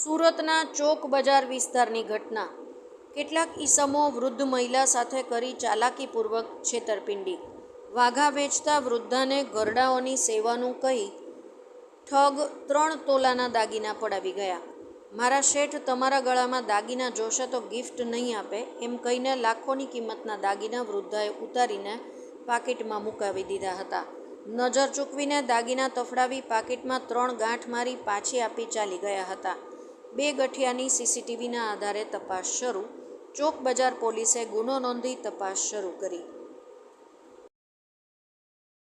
સુરતના ચોક બજાર વિસ્તારની ઘટના. કેટલાક ઈસમો વૃદ્ધ મહિલા સાથે કરી ચાલાકીપૂર્વક છેતરપિંડી. વાઘા વેચતા વૃદ્ધાને ગરડાઓની સેવાનું કહી ઠગ ત્રણ તોલાના દાગીના પડાવી ગયા. મારા શેઠ તમારા ગળામાં દાગીના જોશે તો ગિફ્ટ નહીં આપે, એમ કહીને લાખોની કિંમતના દાગીના વૃદ્ધાએ ઉતારીને પાકીટમાં મુકાવી દીધા હતા. નજર ચૂકવીને દાગીના તફડાવી પાકીટમાં ત્રણ ગાંઠ મારી પાછી આપી ચાલી ગયા હતા. બે ગઠિયાની સીસીટીવીના આધારે તપાસ શરૂ. ચોક બજાર પોલીસે ગુનો નોંધી તપાસ શરૂ કરી.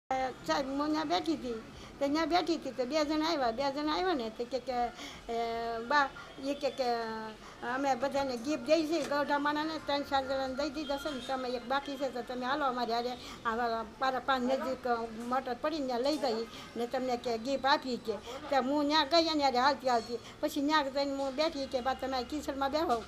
સાહેબ ત્યાં બેઠી હતી. તો ત્યાં બેઠી હતી તો બે જણ આવ્યા, બે જણ આવ્યા ને તો કે કે બા, એ કે કે, અમે બધાને ગિફ્ટ દઈ છે, ગૌઢા માણાને ત્રણ ચાર જણાને દઈ દીધા છે ને, તમે એક બાકી છે તો તમે હાલો અમારે હારે આવા પારા પાંચ નજીક મોટર પડીને ત્યાં લઈ જઈ ને તમને કે ગિફ્ટ આપી કે. તો હું ત્યાં ગઈ અને હારે હાલતી હાલતી. પછી ત્યાં જઈને હું બેઠી કે બા, તમે કિશોરમાં બેહો.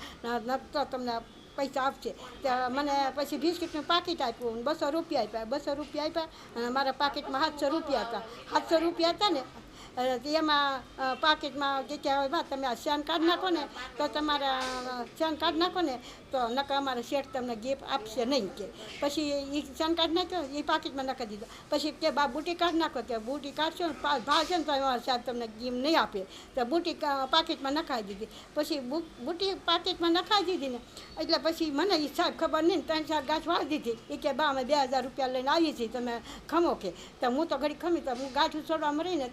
તો તમને પૈસા આપશે ત્યાં મને પછી બિસ્કિટનું પાકીટ આપ્યું બસો રૂપિયા આપ્યા. બસો રૂપિયા આપ્યા અને મારા પાકીટમાં સાતસો રૂપિયા હતા સાતસો રૂપિયા હતા ને તો એમાં પાકીટમાં કે કે હવે તમે આ સ્કેન કાર્ડ નાખો ને, તો તમારા સ્કેન કાર્ડ નાખો ને, તો નકા અમારે શેઠ તમને ગિફ્ટ આપશે નહીં કે. પછી એ સ્કેન કાર્ડ નાખ્યો એ પાકીટમાં નાખી દીધો. પછી કે બા, બુટી કાર્ડ નાખો, કે બુટી કાઢશો ને ભાવ છે ને, તો અમારા સાહેબ તમને ગિફ્ટ નહીં આપે. તો બુટી પાકીટમાં નખાવી દીધી. પછી બુટી પાકીટમાં નખાવી દીધી ને, એટલે પછી મને એ સાહેબ ખબર નહીં ત્રણ, ચાર ગાંઠ વાળી દીધી. એ કે બા, અમે બે હજાર રૂપિયા લઈને આવીએ છીએ, તમે ખમો કે. તો હું તો ઘડી ખમી, તો હું ગાંઠું છોડવામાં રહીને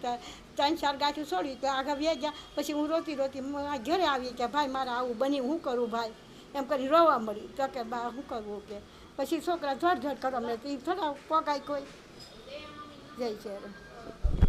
તો ત્રણ, ચાર ગાંઠું છોડ્યું તો આગળ વ્યા ગયા. પછી હું રોતી રોતી ઘરે આવી કે ભાઈ, મારે આવું બની, હું કરું ભાઈ? એમ કરી રોવા મળી તો કે, બા શું કરવું કે? પછી છોકરા ધડ ધડ તો એ થોડા પોગાય કોઈ. જય છે